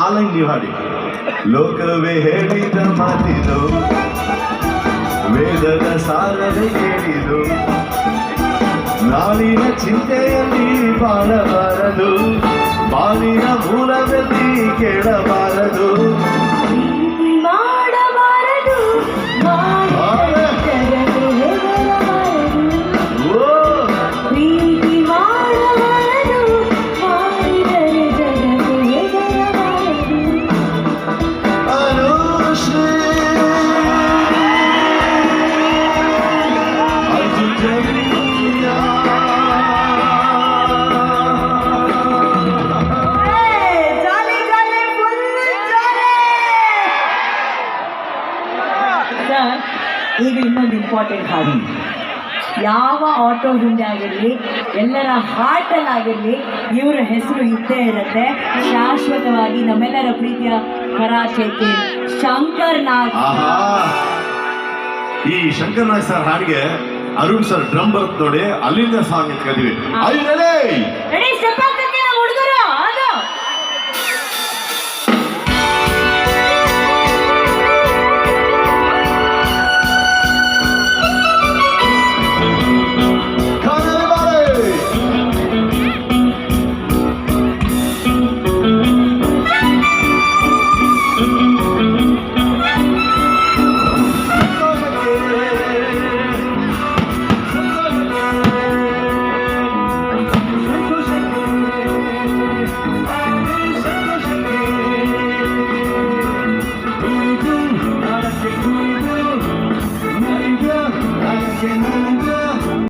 ಆ ಲೈನ್ ನೀವು ಹಾಡಿ ಲೋಕವೇ ಹೇಳಿದ ಮಾತಿದು, ವೇದದ ಸಾರದೆ ಕೇಳಿದು, ನಾಳಿನ ಚಿಂತೆಯಲ್ಲಿ ಬಾಳಬಾರದು, ಬಾಳಿನ ಮೂಲದಲ್ಲಿ ಕೇಳಬಾರದು. ಈಗ ಇನ್ನೊಂದು ಇಂಪಾರ್ಟೆಂಟ್ ಹಾಡಿ. ಯಾವ ಆಟೋ ಹಿಂದೆ ಆಗಿರಲಿ ಎಲ್ಲರ ಹಾರ್ಟಲ್ಲಿ ಆಗಿರಲಿ ಇವರ ಹೆಸರು ಇದ್ದೇ ಇರುತ್ತೆ. ಶಾಶ್ವತವಾಗಿ ನಮ್ಮೆಲ್ಲರ ಪ್ರೀತಿಯ ಪರಾಚೈತಿ ಶಂಕರ್ನಾಗ್ ಆಹಾ. ಈ ಶಂಕರ್ನಾಗ್ ಸರ್ ಹಾಡಿಗೆ ಅರುಣ್ ಸರ್ ಡ್ರಮ್ ಬರುತ್ತೆ ನೋಡಿ ಅಲ್ಲಿಂದ ಸಾಂಗ್ ಸ್ಟೆಪ್ que no